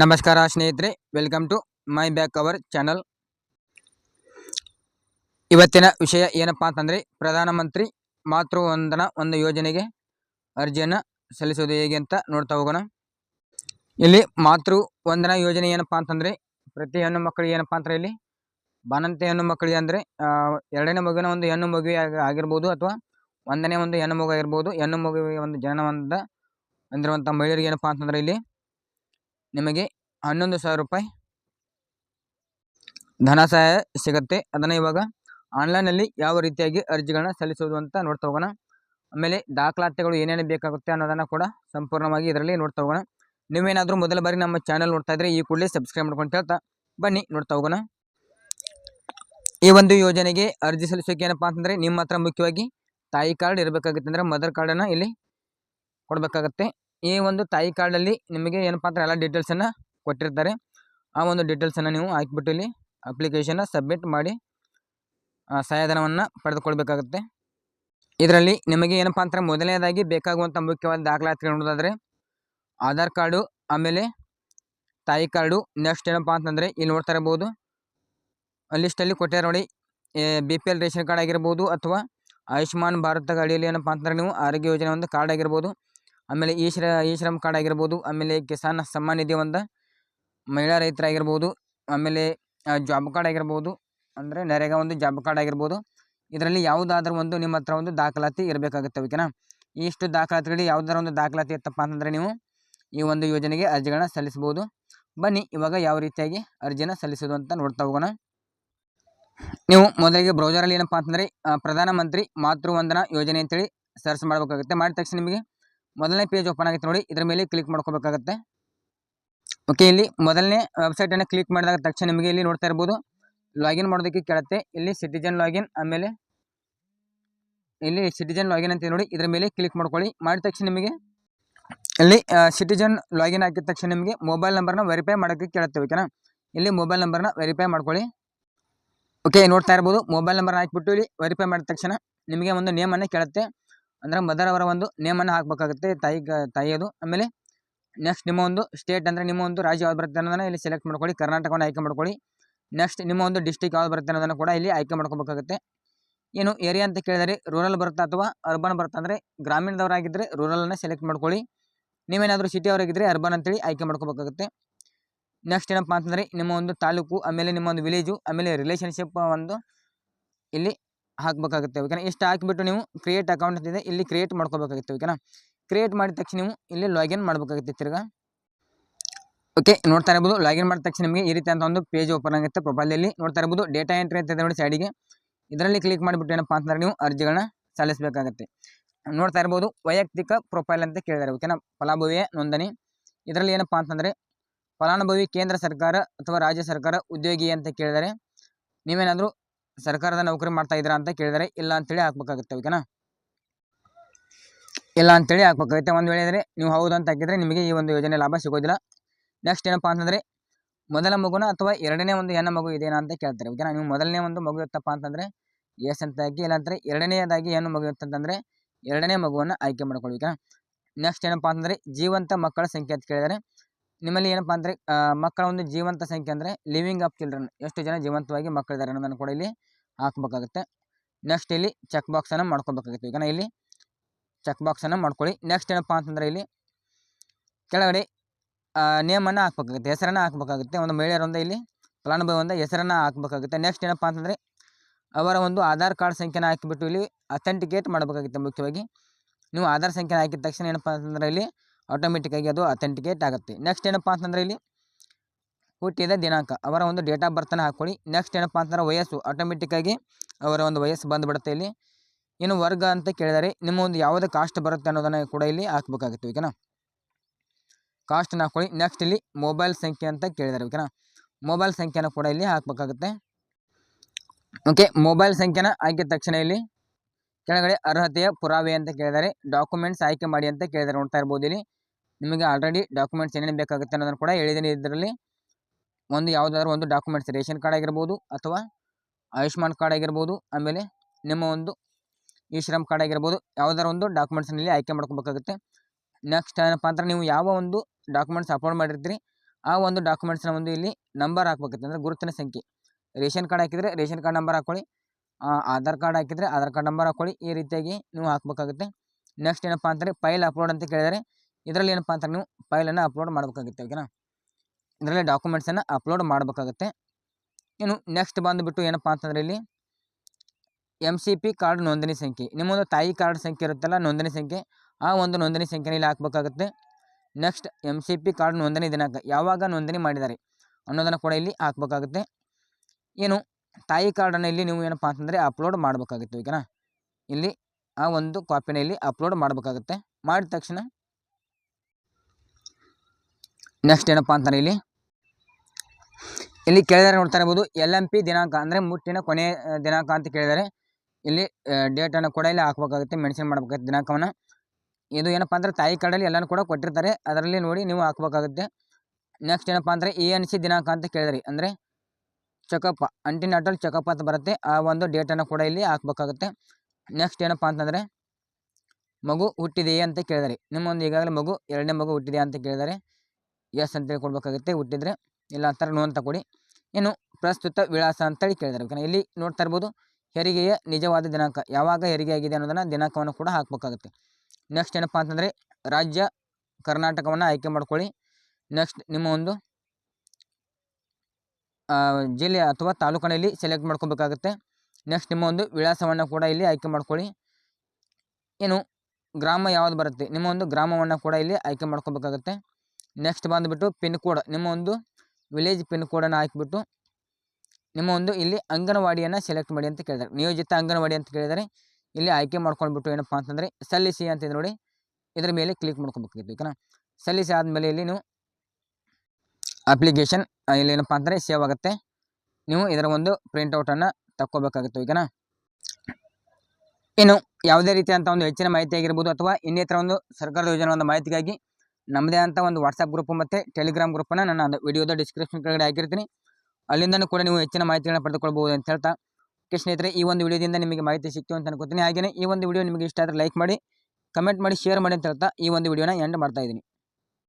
ನಮಸ್ಕಾರ ಸ್ನೇಹಿತರೆ welcome to my back our channel ಇವತ್ತಿನ ವಿಷಯ ಏನಪ್ಪಾ ಅಂತಂದರೆ, ಪ್ರಧಾನಮಂತ್ರಿ ಮಾತೃ ವಂದನ ಒಂದು ಯೋಜನೆಗೆ ಅರ್ಜಿಯನ್ನು ಸಲ್ಲಿಸೋದು ಹೇಗೆ ಅಂತ ನೋಡ್ತಾ ಹೋಗೋಣ. ಇಲ್ಲಿ ಮಾತೃ ವಂದನಾ ಯೋಜನೆ ಏನಪ್ಪಾ ಅಂತಂದರೆ, ಪ್ರತಿ ಹೆಣ್ಣು ಮಕ್ಕಳಿಗೆ ಏನಪ್ಪಾ ಅಂದ್ರೆ ಇಲ್ಲಿ, ಬಾಣಂತಿ ಹೆಣ್ಣು ಮಕ್ಕಳಿಗೆ ಅಂದರೆ ಎರಡನೇ ಮಗುವಿನ ಒಂದು ಹೆಣ್ಣು ಮಗುವೆ ಆಗಿ- ಆಗಿರ್ಬೋದು ಅಥವಾ ಒಂದನೇ ಒಂದು ಹೆಣ್ಣು ಮಗು ಆಗಿರ್ಬೋದು, ಹೆಣ್ಣು ಮಗುವಿಗೆ ಒಂದು ಜನನವಂತ ಅಂದಿರುವಂಥ ಮಹಿಳೆಯರಿಗೆ ಏನಪ್ಪಾ ಅಂತಂದರೆ ಇಲ್ಲಿ ನಿಮಗೆ ಹನ್ನೊಂದು ಸಾವಿರ ರೂಪಾಯಿ ಧನ ಸಹಾಯ ಸಿಗುತ್ತೆ. ಅದನ್ನು ಇವಾಗ ಆನ್ಲೈನಲ್ಲಿ ಯಾವ ರೀತಿಯಾಗಿ ಅರ್ಜಿಗಳನ್ನ ಸಲ್ಲಿಸೋದು ಅಂತ ನೋಡ್ತಾ ಹೋಗೋಣ. ಆಮೇಲೆ ದಾಖಲಾತಿಗಳು ಏನೇನು ಬೇಕಾಗುತ್ತೆ ಅನ್ನೋದನ್ನು ಕೂಡ ಸಂಪೂರ್ಣವಾಗಿ ಇದರಲ್ಲಿ ನೋಡ್ತಾ ಹೋಗೋಣ. ನೀವೇನಾದರೂ ಮೊದಲ ಬಾರಿ ನಮ್ಮ ಚಾನಲ್ ನೋಡ್ತಾ ಇದ್ರೆ ಈ ಕೂಡಲೇ ಸಬ್ಸ್ಕ್ರೈಬ್ ಮಾಡ್ಕೊಂಡು ಹೇಳ್ತಾ ಬನ್ನಿ ನೋಡ್ತಾ ಹೋಗೋಣ. ಈ ಒಂದು ಯೋಜನೆಗೆ ಅರ್ಜಿ ಸಲ್ಲಿಸೋಕೆ ಏನಪ್ಪಾ ಅಂತಂದರೆ ನಿಮ್ಮ ಹತ್ರ ಮುಖ್ಯವಾಗಿ ತಾಯಿ ಕಾರ್ಡ್ ಇರಬೇಕಾಗುತ್ತೆ ಅಂದರೆ ಮದರ್ ಕಾರ್ಡನ್ನು ಇಲ್ಲಿ ಕೊಡಬೇಕಾಗತ್ತೆ. ಈ ಒಂದು ತಾಯಿ ಕಾರ್ಡಲ್ಲಿ ನಿಮಗೆ ಏನಪ್ಪ ಅಂದ್ರೆ ಎಲ್ಲ ಡೀಟೇಲ್ಸನ್ನು ಕೊಟ್ಟಿರ್ತಾರೆ. ಆ ಒಂದು ಡೀಟೇಲ್ಸನ್ನು ನೀವು ಹಾಕಿಬಿಟ್ಟು ಇಲ್ಲಿ ಅಪ್ಲಿಕೇಶನ್ನ ಸಬ್ಮಿಟ್ ಮಾಡಿ ಸಹಾಯಧನವನ್ನು ಪಡೆದುಕೊಳ್ಬೇಕಾಗುತ್ತೆ. ಇದರಲ್ಲಿ ನಿಮಗೆ ಏನಪ್ಪ ಅಂದ್ರೆ ಮೊದಲನೇದಾಗಿ ಬೇಕಾಗುವಂಥ ಮುಖ್ಯವಾದ ದಾಖಲಾತಿಗಳು ನೋಡೋದಾದರೆ, ಆಧಾರ್ ಕಾರ್ಡು, ಆಮೇಲೆ ತಾಯಿ ಕಾರ್ಡು ನೆಕ್ಸ್ಟ್ ಏನಪ್ಪ ಅಂತಂದರೆ ಇಲ್ಲಿ ನೋಡ್ತಾ ಇರ್ಬೋದು ಲಿಸ್ಟಲ್ಲಿ ಕೊಟ್ಟಾರೆ ನೋಡಿ. B P L ration card ಆಗಿರ್ಬೋದು ಅಥವಾ ಆಯುಷ್ಮಾನ್ ಭಾರತ ಅಡಿಯಲ್ಲಿ ಏನಪ್ಪ ಅಂತಂದರೆ ನೀವು ಆರೋಗ್ಯ ಯೋಜನೆ ಒಂದು ಕಾರ್ಡ್ ಆಗಿರ್ಬೋದು. ಆಮೇಲೆ ಈ ಶ್ರ ಈ ಶ್ರಮ್ ಕಾರ್ಡ್ ಆಗಿರ್ಬೋದು, ಆಮೇಲೆ ಕಿಸಾನ್ ಸಮ್ಮಾನ್ ನಿಧಿ ಒಂದು ಮಹಿಳಾ ರೈತರಾಗಿರ್ಬೋದು, ಆಮೇಲೆ ಜಾಬ್ ಕಾರ್ಡ್ ಆಗಿರ್ಬೋದು, ಅಂದರೆ ನರೇಗಾ ಒಂದು ಜಾಬ್ ಕಾರ್ಡ್ ಆಗಿರ್ಬೋದು, ಇದರಲ್ಲಿ ಯಾವುದಾದ್ರೂ ಒಂದು ನಿಮ್ಮ ಹತ್ರ ಒಂದು ದಾಖಲಾತಿ ಇರಬೇಕಾಗುತ್ತೆ ಓಕೆನಾ ಇಷ್ಟು ದಾಖಲಾತಿಗಳಿಗೆ ಯಾವುದಾದ್ರು ಒಂದು ದಾಖಲಾತಿ ಇತ್ತಪ್ಪ ಅಂತಂದರೆ ನೀವು ಈ ಒಂದು ಯೋಜನೆಗೆ ಅರ್ಜಿಗಳನ್ನ ಸಲ್ಲಿಸ್ಬೋದು ಬನ್ನಿ, ಇವಾಗ ಯಾವ ರೀತಿಯಾಗಿ ಅರ್ಜಿನ ಸಲ್ಲಿಸೋದು ಅಂತ ನೋಡ್ತಾ ಹೋಗೋಣ. ನೀವು ಮೊದಲಿಗೆ ಬ್ರೌಸರಲ್ಲಿ ಏನಪ್ಪ ಅಂತಂದರೆ ಪ್ರಧಾನಮಂತ್ರಿ ಮಾತೃ ವಂದನಾ ಯೋಜನೆ ಅಂತೇಳಿ ಸರ್ಚ್ ಮಾಡಬೇಕಾಗುತ್ತೆ. ಮಾಡಿದ ತಕ್ಷಣ ನಿಮಗೆ ಮೊದಲನೇ ಪೇಜ್ ಓಪನ್ ಆಗುತ್ತೆ ನೋಡಿ. ಇದರ ಮೇಲೆ ಕ್ಲಿಕ್ ಮಾಡ್ಕೋಬೇಕಾಗತ್ತೆ. ಓಕೆ ಇಲ್ಲಿ ಮೊದಲನೇ ವೆಬ್ಸೈಟನ್ನು ಕ್ಲಿಕ್ ಮಾಡಿದಾಗ ತಕ್ಷಣ ನಿಮಗೆ ಇಲ್ಲಿ ನೋಡ್ತಾ ಇರ್ಬೋದು. ಲಾಗಿನ್ ಮಾಡೋದಕ್ಕೆ ಕೇಳುತ್ತೆ. ಇಲ್ಲಿ ಸಿಟಿಜನ್ ಲಾಗಿನ್ ಆಮೇಲೆ ಇಲ್ಲಿ ಸಿಟಿಜನ್ ಲಾಗಿನ್ ಅಂತ ನೋಡಿ. ಇದರ ಮೇಲೆ ಕ್ಲಿಕ್ ಮಾಡ್ಕೊಳ್ಳಿ. ಮಾಡಿದ ತಕ್ಷಣ ನಿಮಗೆ ಇಲ್ಲಿ ಸಿಟಿಜನ್ ಲಾಗಿನ್ ಆಗಿದ ತಕ್ಷಣ ನಿಮಗೆ ಮೊಬೈಲ್ ನಂಬರ್ನ ವೆರಿಫೈ ಮಾಡೋಕ್ಕೆ ಕೇಳುತ್ತೆ ಓಕೆನಾ ಇಲ್ಲಿ ಮೊಬೈಲ್ ನಂಬರ್ನ ವೆರಿಫೈ ಮಾಡ್ಕೊಳ್ಳಿ. ಓಕೆ ನೋಡ್ತಾ ಇರ್ಬೋದು. ಮೊಬೈಲ್ ನಂಬರ್ ಹಾಕಿಬಿಟ್ಟು ಇಲ್ಲಿ ವೆರಿಫೈ ಮಾಡಿದ ತಕ್ಷಣ ನಿಮಗೆ ಒಂದು ನೇಮನ್ನು ಕೇಳುತ್ತೆ. ಅಂದರೆ ಮದರ್ ಅವರ ಒಂದು ನೇಮನ್ನು ಹಾಕಬೇಕಾಗುತ್ತೆ, ತಾಯಿ ತಾಯಿಯದು. ಆಮೇಲೆ ನೆಕ್ಸ್ಟ್ ನಿಮ್ಮ ಒಂದು ಸ್ಟೇಟ್ ಅಂದರೆ ನಿಮ್ಮ ಒಂದು ರಾಜ್ಯ ಯಾವ್ದು ಬರುತ್ತೆ ಅನ್ನೋದನ್ನು ಇಲ್ಲಿ ಸೆಲೆಕ್ಟ್ ಮಾಡ್ಕೊಳ್ಳಿ, ಕರ್ನಾಟಕವನ್ನು ಆಯ್ಕೆ ಮಾಡ್ಕೊಳ್ಳಿ. ನೆಕ್ಸ್ಟ್ ನಿಮ್ಮ ಒಂದು ಡಿಸ್ಟಿಕ್ ಯಾವ್ದು ಬರುತ್ತೆ ಅನ್ನೋದನ್ನು ಕೂಡ ಇಲ್ಲಿ ಆಯ್ಕೆ ಮಾಡ್ಕೋಬೇಕಾಗುತ್ತೆ. ಏನು ಏರಿಯಾ ಅಂತ ಕೇಳಿದರೆ ರೂರಲ್ ಬರುತ್ತಾ ಅಥವಾ ಅರ್ಬನ್ ಬರುತ್ತಾ ಅಂದರೆ ಗ್ರಾಮೀಣದವರಾಗಿದ್ದರೆ ರೂರಲನ್ನು ಸೆಲೆಕ್ಟ್ ಮಾಡ್ಕೊಳ್ಳಿ. ನೀವೇನಾದರೂ ಸಿಟಿ ಅವರಾಗಿದ್ದರೆ ಅರ್ಬನ್ ಅಂತೇಳಿ ಆಯ್ಕೆ ಮಾಡ್ಕೋಬೇಕಾಗುತ್ತೆ. ನೆಕ್ಸ್ಟ್ ಏನಪ್ಪ ಅಂತಂದರೆ ನಿಮ್ಮ ಒಂದು ತಾಲೂಕು, ಆಮೇಲೆ ನಿಮ್ಮ ಒಂದು ವಿಲೇಜು ಆಮೇಲೆ ರಿಲೇಷನ್ಶಿಪ್ ಒಂದು ಇಲ್ಲಿ ಹಾಕಬೇಕಾಗುತ್ತೆ. ಓಕೆನಾ ಇಷ್ಟು ಹಾಕಿಬಿಟ್ಟು ನೀವು ಕ್ರಿಯೇಟ್ ಅಕೌಂಟ್ ಅಂತಿದೆ ಇಲ್ಲಿ ಕ್ರಿಯೇಟ್ ಮಾಡ್ಕೋಬೇಕಾಗುತ್ತೆ ಓಕೆನಾ ಕ್ರಿಯೇಟ್ ಮಾಡಿದ ತಕ್ಷಣ ನೀವು ಇಲ್ಲಿ ಲಾಗಿನ್ ಮಾಡಬೇಕಾಗುತ್ತೆ ತಿರ್ಗಾ. ಓಕೆ ನೋಡ್ತಾ ಇರ್ಬೋದು. ಲಾಗಿನ್ ಮಾಡಿದ ತಕ್ಷಣ ನಿಮಗೆ ಈ ರೀತಿ ಅಂತ ಒಂದು ಪೇಜ್ ಓಪನ್ ಆಗುತ್ತೆ ಪ್ರೊಫೈಲಲ್ಲಿ ನೋಡ್ತಾ ಇರ್ಬೋದು ಡೇಟಾ ಎಂಟ್ರಿ ಅಂತ ನೋಡಿ ಸೈಡಿಗೆ ಇದರಲ್ಲಿ ಕ್ಲಿಕ್ ಮಾಡಿಬಿಟ್ಟು ಏನಪ್ಪ ಅಂತಂದ್ರೆ ನೀವು ಅರ್ಜಿಗಳನ್ನ ಸಲ್ಲಿಸಬೇಕಾಗತ್ತೆ. ನೋಡ್ತಾ ಇರ್ಬೋದು, ವೈಯಕ್ತಿಕ ಪ್ರೊಫೈಲ್ ಅಂತ ಕೇಳಿದ್ದಾರೆ ಓಕೆನಾ ಫಲಾನುಭವಿಯ ನೋಂದಣಿ. ಇದರಲ್ಲಿ ಏನಪ್ಪ ಅಂತಂದರೆ, ಫಲಾನುಭವಿ ಕೇಂದ್ರ ಸರ್ಕಾರ ಅಥವಾ ರಾಜ್ಯ ಸರ್ಕಾರ ಉದ್ಯೋಗಿ ಅಂತ ಕೇಳಿದರೆ. ನೀವೇನಾದರೂ ಸರ್ಕಾರದ ನೌಕರಿ ಮಾಡ್ತಾ ಇದ್ದೀರಾ ಅಂತ ಕೇಳಿದರೆ, ಇಲ್ಲ ಅಂತೇಳಿ ಹಾಕ್ಬೇಕಾಗುತ್ತೆ, ಓಕೆನಾ? ಇಲ್ಲ ಅಂತೇಳಿ ಹಾಕ್ಬೇಕಾಗುತ್ತೆ. ಒಂದು ವೇಳೆ ಅಂದರೆ ನೀವು ಹೌದು ಅಂತ ಹಾಕಿದರೆ ನಿಮಗೆ ಈ ಒಂದು ಯೋಜನೆ ಲಾಭ ಸಿಗೋದಿಲ್ಲ. ನೆಕ್ಸ್ಟ್ ಏನಪ್ಪ ಅಂತಂದರೆ, ಮೊದಲ ಮಗುನ ಅಥವಾ ಎರಡನೇ ಒಂದು ಹೆಣ್ಣು ಮಗು ಇದೆಯಾ ಅಂತ ಕೇಳ್ತಾರೆ, ಓಕೆನಾ? ನೀವು ಮೊದಲನೇ ಒಂದು ಮಗು ಇತ್ತಪ್ಪ ಅಂತಂದರೆ ಎಸ್ ಅಂತ ಹಾಕಿ ಇಲ್ಲಾಂದರೆ ಎರಡನೇದಾಗಿ ಹೆಣ್ಣು ಮಗು ಇತ್ತಂತಂದರೆ ಎರಡನೇ ಮಗುವನ್ನು ಆಯ್ಕೆ ಮಾಡ್ಕೊಳ್ಳಿ, ಓಕೆನಾ? ನೆಕ್ಸ್ಟ್ ಏನಪ್ಪ ಅಂತಂದರೆ, ಜೀವಂತ ಮಕ್ಕಳ ಸಂಖ್ಯೆ ಅಂತ ಕೇಳಿದರೆ ನಿಮ್ಮಲ್ಲಿ ಏನಪ್ಪ ಅಂದರೆ ಮಕ್ಕಳ ಒಂದು ಜೀವಂತ ಸಂಖ್ಯೆ ಅಂದರೆ ಲಿವಿಂಗ್ ಆಫ್ ಚಿಲ್ಡ್ರನ್ ಎಷ್ಟು ಜನ ಜೀವಂತವಾಗಿ ಮಕ್ಕಳಿದ್ದಾರೆ ಅನ್ನೋದನ್ನು ಕೂಡ ಇಲ್ಲಿ ಹಾಕಬೇಕಾಗುತ್ತೆ. ನೆಕ್ಸ್ಟ್ ಇಲ್ಲಿ ಚೆಕ್ ಬಾಕ್ಸನ್ನು ಮಾಡ್ಕೋಬೇಕಾಗುತ್ತೆ. ಈಗ ಇಲ್ಲಿ ಚೆಕ್ ಬಾಕ್ಸನ್ನು ಮಾಡ್ಕೊಳ್ಳಿ. ನೆಕ್ಸ್ಟ್ ಏನಪ್ಪ ಅಂತಂದರೆ ಇಲ್ಲಿ ಕೆಳಗಡೆ ನೇಮನ್ನು ಹಾಕ್ಬೇಕಾಗುತ್ತೆ, ಹೆಸರನ್ನು ಹಾಕಬೇಕಾಗುತ್ತೆ. ಒಂದು ಮಹಿಳೆಯರೊಂದು ಇಲ್ಲಿ, ಫಲಾನುಭವಿ ಒಂದು ಹೆಸರನ್ನು ಹಾಕಬೇಕಾಗುತ್ತೆ. ನೆಕ್ಸ್ಟ್ ಏನಪ್ಪ ಅಂತಂದರೆ ಅವರ ಒಂದು ಆಧಾರ್ ಕಾರ್ಡ್ ಸಂಖ್ಯೆನ ಹಾಕಿಬಿಟ್ಟು ಇಲ್ಲಿ ಅಥೆಂಟಿಕೇಟ್ ಮಾಡಬೇಕಾಗುತ್ತೆ ಮುಖ್ಯವಾಗಿ. ನೀವು ಆಧಾರ್ ಸಂಖ್ಯೆನ ಹಾಕಿದ ತಕ್ಷಣ ಏನಪ್ಪ ಅಂತಂದರೆ ಇಲ್ಲಿ ಆಟೋಮೆಟಿಕ್ಕಾಗಿ ಅದು ಅಥೆಂಟಿಕೇಟ್ ಆಗುತ್ತೆ. ನೆಕ್ಸ್ಟ್ ಏನಪ್ಪ ಅಂತಂದರೆ ಇಲ್ಲಿ ಹುಟ್ಟಿದ ದಿನಾಂಕ. ಅವರ ಒಂದು ಡೇಟ್ ಆಫ್ ಬರ್ತನ್ನು ಹಾಕ್ಕೊಳ್ಳಿ ನೆಕ್ಸ್ಟ್ ಏನಪ್ಪ ಅಂತಂದ್ರೆ ವಯಸ್ಸು. ಆಟೋಮೆಟಿಕ್ಕಾಗಿ ಅವರ ಒಂದು ವಯಸ್ಸು ಬಂದುಬಿಡುತ್ತೆ ಇಲ್ಲಿ. ಇನ್ನು ವರ್ಗ ಅಂತ ಕೇಳಿದರೆ ನಿಮ್ಮ ಒಂದು ಯಾವುದೇ ಕಾಸ್ಟ್ ಬರುತ್ತೆ ಅನ್ನೋದನ್ನು ಕೂಡ ಇಲ್ಲಿ ಹಾಕ್ಬೇಕಾಗುತ್ತೆ ಓಕೆನಾ ಕಾಸ್ಟನ್ನು ಹಾಕ್ಕೊಳ್ಳಿ ನೆಕ್ಸ್ಟ್ ಇಲ್ಲಿ ಮೊಬೈಲ್ ಸಂಖ್ಯೆ ಅಂತ ಕೇಳಿದ್ದಾರೆ ಓಕೆನಾ ಮೊಬೈಲ್ ಸಂಖ್ಯೆನ ಕೂಡ ಇಲ್ಲಿ ಹಾಕಬೇಕಾಗುತ್ತೆ. ಓಕೆ ಮೊಬೈಲ್ ಸಂಖ್ಯೆನ ಹಾಕಿದ ತಕ್ಷಣ ಇಲ್ಲಿ ಕೆಳಗಡೆ ಅರ್ಹತೆಯ ಪುರಾವೆ ಅಂತ ಕೇಳಿದ್ದಾರೆ. ಡಾಕ್ಯುಮೆಂಟ್ಸ್ ಆಯ್ಕೆ ಮಾಡಿ ಅಂತ ಕೇಳಿದ್ದಾರೆ ನೋಡ್ತಾ ಇರ್ಬೋದು ಇಲ್ಲಿ. ನಿಮಗೆ ಆಲ್ರೆಡಿ ಡಾಕ್ಯುಮೆಂಟ್ಸ್ ಏನೇನು ಬೇಕಾಗುತ್ತೆ ಅನ್ನೋದನ್ನು ಕೂಡ ಹೇಳಿದ್ದೀನಿ ಇದರಲ್ಲಿ. ಒಂದು ಯಾವುದಾದ್ರೂ ಒಂದು ಡಾಕ್ಯುಮೆಂಟ್ಸ್ ರೇಷನ್ ಕಾರ್ಡ್ ಆಗಿರ್ಬೋದು ಅಥವಾ ಆಯುಷ್ಮಾನ್ ಕಾರ್ಡ್ ಆಗಿರ್ಬೋದು, ಆಮೇಲೆ ನಿಮ್ಮ ಒಂದು ಈ ಶ್ರಮ್ ಕಾರ್ಡ್ ಆಗಿರ್ಬೋದು, ಯಾವುದಾದ್ರು ಒಂದು ಡಾಕ್ಯುಮೆಂಟ್ಸ್ನಲ್ಲಿ ಆಯ್ಕೆ ಮಾಡ್ಕೋಬೇಕಾಗುತ್ತೆ. ನೆಕ್ಸ್ಟ್ ಏನಪ್ಪ ಅಂದ್ರೆ ನೀವು ಯಾವ ಒಂದು ಡಾಕ್ಯುಮೆಂಟ್ಸ್ ಅಪ್ಲೋಡ್ ಮಾಡಿರ್ತೀರಿ, ಆ ಒಂದು ಡಾಕ್ಯುಮೆಂಟ್ಸ್ನ ಒಂದು ಇಲ್ಲಿ ನಂಬರ್ ಹಾಕಬೇಕಾಗುತ್ತೆ ಅಂದರೆ ಗುರುತಿನ ಸಂಖ್ಯೆ. ರೇಷನ್ ಕಾರ್ಡ್ ಹಾಕಿದರೆ ರೇಷನ್ ಕಾರ್ಡ್ ನಂಬರ್ ಹಾಕ್ಕೊಳ್ಳಿ ಆಧಾರ್ ಕಾರ್ಡ್ ಹಾಕಿದರೆ ಆಧಾರ್ ಕಾರ್ಡ್ ನಂಬರ್ ಹಾಕೊಳ್ಳಿ. ಈ ರೀತಿಯಾಗಿ ನೀವು ಹಾಕಬೇಕಾಗುತ್ತೆ. ನೆಕ್ಸ್ಟ್ ಏನಪ್ಪ ಅಂತಂದರೆ ಫೈಲ್ ಅಪ್ಲೋಡ್ ಅಂತ ಕೇಳಿದರೆ, ಇದರಲ್ಲಿ ಏನಪ್ಪ ಅಂತಾರೆ ನೀವು ಫೈಲನ್ನು ಅಪ್ಲೋಡ್ ಮಾಡಬೇಕಾಗುತ್ತೆ ಓಕೆನಾ ಇದರಲ್ಲಿ ಡಾಕ್ಯುಮೆಂಟ್ಸನ್ನು ಅಪ್ಲೋಡ್ ಮಾಡಬೇಕಾಗುತ್ತೆ. ಇನ್ನು ನೆಕ್ಸ್ಟ್ ಬಂದುಬಿಟ್ಟು ಏನಪ್ಪ ಅಂತಂದರೆ ಇಲ್ಲಿ ಎಂ ಸಿ ಪಿ ಕಾರ್ಡ್ ನೋಂದಣಿ ಸಂಖ್ಯೆ. ನಿಮ್ಮೊಂದು ತಾಯಿ ಕಾರ್ಡ್ ಸಂಖ್ಯೆ ಇರುತ್ತಲ್ಲ, ನೋಂದಣಿ ಸಂಖ್ಯೆ, ಆ ಒಂದು ನೋಂದಣಿ ಸಂಖ್ಯೆನ ಇಲ್ಲಿ ಹಾಕಬೇಕಾಗುತ್ತೆ. Next M C P card ನೋಂದಣಿ ದಿನಾಂಕ. ಯಾವಾಗ ನೋಂದಣಿ ಮಾಡಿದ್ದಾರೆ ಅನ್ನೋದನ್ನು ಕೂಡ ಇಲ್ಲಿ ಹಾಕಬೇಕಾಗುತ್ತೆ. ಏನು ತಾಯಿ ಕಾರ್ಡನ್ನು ಇಲ್ಲಿ ನೀವು ಏನಪ್ಪ ಅಂತಂದರೆ ಅಪ್ಲೋಡ್ ಮಾಡಬೇಕಾಗುತ್ತೆ, ಓಕೆನಾ? ಇಲ್ಲಿ ಆ ಒಂದು ಕಾಪಿನ ಇಲ್ಲಿ ಅಪ್ಲೋಡ್ ಮಾಡಬೇಕಾಗುತ್ತೆ. ಮಾಡಿದ ತಕ್ಷಣ ನೆಕ್ಸ್ಟ್ ಏನಪ್ಪ ಅಂತಾರೆ ಇಲ್ಲಿ ಇಲ್ಲಿ ಕೇಳಿದರೆ ನೋಡ್ತಾ ಇರ್ಬೋದು ಎಲ್ ಎಂ ಪಿ ದಿನಾಂಕ ಅಂದರೆ ಮುಟ್ಟಿನ ಕೊನೆಯ ದಿನಾಂಕ ಅಂತ ಕೇಳಿದರೆ ಇಲ್ಲಿ ಡೇಟನ್ನು ಕೂಡ ಇಲ್ಲಿ ಹಾಕಬೇಕಾಗುತ್ತೆ, ಮೆನ್ಷನ್ ಮಾಡಬೇಕಾಗುತ್ತೆ ದಿನಾಂಕವನ್ನು. ಇದು ಏನಪ್ಪ ಅಂದರೆ ತಾಯಿ ಕಾರ್ಡಲ್ಲಿ ಎಲ್ಲನೂ ಕೂಡ ಕೊಟ್ಟಿರ್ತಾರೆ, ಅದರಲ್ಲಿ ನೋಡಿ ನೀವು ಹಾಕಬೇಕಾಗುತ್ತೆ. ನೆಕ್ಸ್ಟ್ ಏನಪ್ಪ ಅಂದರೆ ಇ ಎನ್ ಸಿ ದಿನಾಂಕ ಅಂತ ಕೇಳಿದ್ರಿ, ಅಂದರೆ ಚೆಕಪ್ ಅಂಟಿನಾಟಲ್ ಚೆಕಪ್ ಅಂತ ಬರುತ್ತೆ. ಆ ಒಂದು ಡೇಟನ್ನು ಕೂಡ ಇಲ್ಲಿ ಹಾಕಬೇಕಾಗುತ್ತೆ. ನೆಕ್ಸ್ಟ್ ಏನಪ್ಪ ಅಂತಂದರೆ, ಮಗು ಹುಟ್ಟಿದೆಯೇ ಅಂತ ಕೇಳಿದರೆ. ನಿಮ್ಮ ಒಂದು ಈಗಾಗಲೇ ಮಗು, ಎರಡನೇ ಮಗು ಹುಟ್ಟಿದೆಯಾ ಅಂತ ಕೇಳಿದರೆ ಎಸ್ ಅಂತೇಳಿ ಕೊಡಬೇಕಾಗುತ್ತೆ ಹುಟ್ಟಿದರೆ ಇಲ್ಲ ಅಂತಾರೆ ನೋ ಅಂತ ಕೊಡಿ ಇನ್ನು ಪ್ರಸ್ತುತ ವಿಳಾಸ ಅಂತೇಳಿ ಕೇಳಿದರೆ ಇಲ್ಲಿ ನೋಡ್ತಾ ಇರ್ಬೋದು, ಹೆರಿಗೆಯ ನಿಜವಾದ ದಿನಾಂಕ. ಯಾವಾಗ ಹೆರಿಗೆ ಆಗಿದೆ ಅನ್ನೋದನ್ನು ದಿನಾಂಕವನ್ನು ಕೂಡ ಹಾಕಬೇಕಾಗುತ್ತೆ. ನೆಕ್ಸ್ಟ್ ಏನಪ್ಪ ಅಂತಂದರೆ, ರಾಜ್ಯ ಕರ್ನಾಟಕವನ್ನು ಆಯ್ಕೆ ಮಾಡ್ಕೊಳ್ಳಿ. ನೆಕ್ಸ್ಟ್ ನಿಮ್ಮ ಒಂದು ಜಿಲ್ಲೆ ಅಥವಾ ತಾಲೂಕಿನಲ್ಲಿ ಸೆಲೆಕ್ಟ್ ಮಾಡ್ಕೋಬೇಕಾಗುತ್ತೆ. ನೆಕ್ಸ್ಟ್ ನಿಮ್ಮ ಒಂದು ವಿಳಾಸವನ್ನು ಕೂಡ ಇಲ್ಲಿ ಆಯ್ಕೆ ಮಾಡ್ಕೊಳ್ಳಿ. ಏನು, ಗ್ರಾಮ ಯಾವುದು ಬರುತ್ತೆ? ನಿಮ್ಮ ಒಂದು ಗ್ರಾಮವನ್ನು ಕೂಡ ಇಲ್ಲಿ ಆಯ್ಕೆ ಮಾಡ್ಕೋಬೇಕಾಗುತ್ತೆ. ನೆಕ್ಸ್ಟ್ ಬಂದುಬಿಟ್ಟು ಪಿನ್ ಕೋಡ್ ನಿಮ್ಮ ಒಂದು ವಿಲೇಜ್ ಪಿನ್ ಕೋಡನ್ನು ಹಾಕಿಬಿಟ್ಟು ನಿಮ್ಮ ಒಂದು ಇಲ್ಲಿ ಅಂಗನವಾಡಿಯನ್ನು ಸೆಲೆಕ್ಟ್ ಮಾಡಿ ಅಂತ ಕೇಳಿದ್ದಾರೆ. ನಿಯೋಜಿತ ಅಂಗನವಾಡಿ ಅಂತ ಕೇಳಿದರೆ ಇಲ್ಲಿ ಆಯ್ಕೆ ಮಾಡ್ಕೊಂಡ್ಬಿಟ್ಟು ಏನಪ್ಪ ಅಂತಂದರೆ ಸಲ್ಲಿಸಿ ಅಂತ ಇದೆ ನೋಡಿ. ಇದರ ಮೇಲೆ ಕ್ಲಿಕ್ ಮಾಡ್ಕೊಬೇಕಾಗಿತ್ತು, ಓಕೆನಾ? ಸಲ್ಲಿಸಿ ಆದಮೇಲೆ ಇಲ್ಲಿ ನೀವು ಅಪ್ಲಿಕೇಶನ್ ಇಲ್ಲಿ ಏನಪ್ಪ ಅಂದರೆ ಸೇವ್ ಆಗುತ್ತೆ. ನೀವು ಇದರ ಒಂದು ಪ್ರಿಂಟೌಟನ್ನು ತಕ್ಕೋಬೇಕಾಗುತ್ತೆ, ಓಕೆನಾ? ಇನ್ನು ಯಾವುದೇ ರೀತಿಯಾದಂಥ ಒಂದು ಹೆಚ್ಚಿನ ಮಾಹಿತಿ ಆಗಿರ್ಬೋದು ಅಥವಾ ಇನ್ನಿತರ ಒಂದು ಸರ್ಕಾರದ ಯೋಜನೆ ಒಂದು ಮಾಹಿತಿಗಾಗಿ ನಮ್ಮದೇ ಅಂತ ಒಂದು ವಾಟ್ಸಪ್ ಗ್ರೂಪ್ ಮತ್ತು ಟೆಲಿಗ್ರಾಮ್ ಗ್ರೂಪನ್ನು ನಾನು ಅದು ವಿಡಿಯೋದ ಡಿಸ್ಕ್ರಿಪ್ಷನ್ ಕೆಳಗಡೆ ಹಾಕಿರ್ತೀನಿ. ಅಲ್ಲಿಂದನೂ ಕೂಡ ನೀವು ಹೆಚ್ಚಿನ ಮಾಹಿತಿಗಳನ್ನ ಪಡೆದುಕೊಳ್ಬೋದು ಅಂತ ಹೇಳ್ತಾ, ಓಕೆ ಸ್ನೇಹಿತರೆ, ಈ ಒಂದು ವಿಡಿಯೋದಿಂದ ನಿಮಗೆ ಮಾಹಿತಿ ಸಿಕ್ತು ಅಂತ ಅನ್ಕೋತೀನಿ. ಹಾಗೆಯೇ ಈ ಒಂದು ವಿಡಿಯೋ ನಿಮಗೆ ಇಷ್ಟ ಆದರೆ ಲೈಕ್ ಮಾಡಿ ಕಮೆಂಟ್ ಮಾಡಿ ಶೇರ್ ಮಾಡಿ ಅಂತ ಹೇಳ್ತಾ ಈ ಒಂದು ವಿಡಿಯೋನ ಎಂಡ್ ಮಾಡ್ತಾ ಇದ್ದೀನಿ.